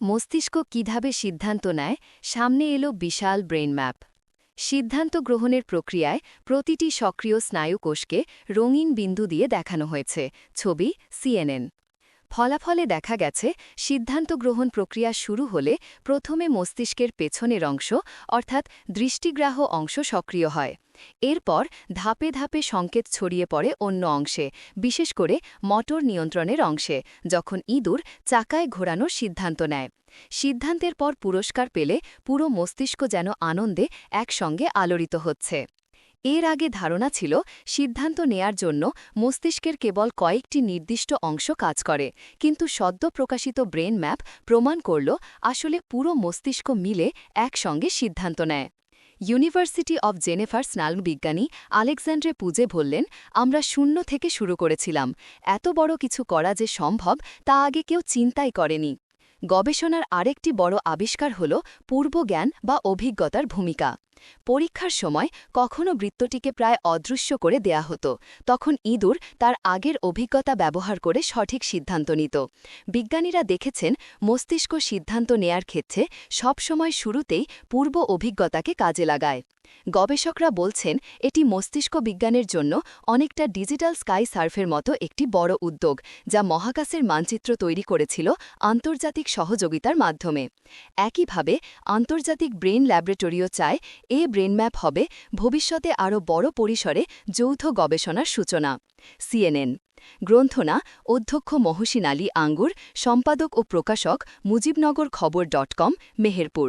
মস্তিষ্ক কীভাবে সিদ্ধান্ত নেয়? সামনে এলো বিশাল ব্রেন ম্যাপ। সিদ্ধান্ত গ্রহণের প্রক্রিয়ায় প্রতিটি সক্রিয় স্নায়ুকোষকে রঙিন বিন্দু দিয়ে দেখানো হয়েছে। ছবি, সিএনএন। ফলাফলে দেখা গেছে, সিদ্ধান্ত গ্রহণ প্রক্রিয়া শুরু হলে প্রথমে মস্তিষ্কের পেছনের অংশ, অর্থাৎ দৃষ্টিগ্রাহ অংশ সক্রিয় হয়। এরপর ধাপে ধাপে সংকেত ছড়িয়ে পড়ে অন্য অংশে, বিশেষ করে মটর নিয়ন্ত্রণের অংশে, যখন ইঁদুর চাকায় ঘোরানোর সিদ্ধান্ত নেয়। সিদ্ধান্তের পর পুরস্কার পেলে পুরো মস্তিষ্ক যেন আনন্দে একসঙ্গে আলোড়িত হচ্ছে। এর আগে ধারণা ছিল, সিদ্ধান্ত নেয়ার জন্য মস্তিষ্কের কেবল কয়েকটি নির্দিষ্ট অংশ কাজ করে, কিন্তু সদ্য প্রকাশিত ব্রেন ম্যাপ প্রমাণ করল, আসলে পুরো মস্তিষ্ক মিলে একসঙ্গে সিদ্ধান্ত নেয়। ইউনিভার্সিটি অব জেনেফার স্নাল বিজ্ঞানী আলেকজান্ড্রে পুজে বললেন, আমরা শূন্য থেকে শুরু করেছিলাম। এত বড় কিছু করা যে সম্ভব, তা আগে কেউ চিন্তাই করেনি। গবেষণার আরেকটি বড় আবিষ্কার হল, পূর্বজ্ঞান বা অভিজ্ঞতার ভূমিকা। পরীক্ষার সময় কখনও বৃত্তটিকে প্রায় অদৃশ্য করে দেয়া হতো। তখন ইঁদুর তার আগের অভিজ্ঞতা ব্যবহার করে সঠিক সিদ্ধান্ত নিত। বিজ্ঞানীরা দেখেছেন, মস্তিষ্ক সিদ্ধান্ত নেয়ার ক্ষেত্রে সবসময় শুরুতেই পূর্ব অভিজ্ঞতাকে কাজে লাগায়। গবেষকরা বলছেন, এটি মস্তিষ্ক বিজ্ঞানের জন্য অনেকটা ডিজিটাল স্কাই সার্ফের মতো একটি বড় উদ্যোগ, যা মহাকাশের মানচিত্র তৈরি করেছিল আন্তর্জাতিক সহযোগিতার মাধ্যমে। একইভাবে, আন্তর্জাতিক ব্রেন ল্যাবরেটরিও চায় এ ব্রেনম্যাপ হবে ভবিষ্যতে আরও বড় পরিসরে যৌথ গবেষণার সূচনা। সিএনএন। গ্রন্থনা, অধ্যক্ষ মহসিন আলী আঙ্গুর, সম্পাদক ও প্রকাশক মুজিবনগর খবর ডট কম, মেহেরপুর।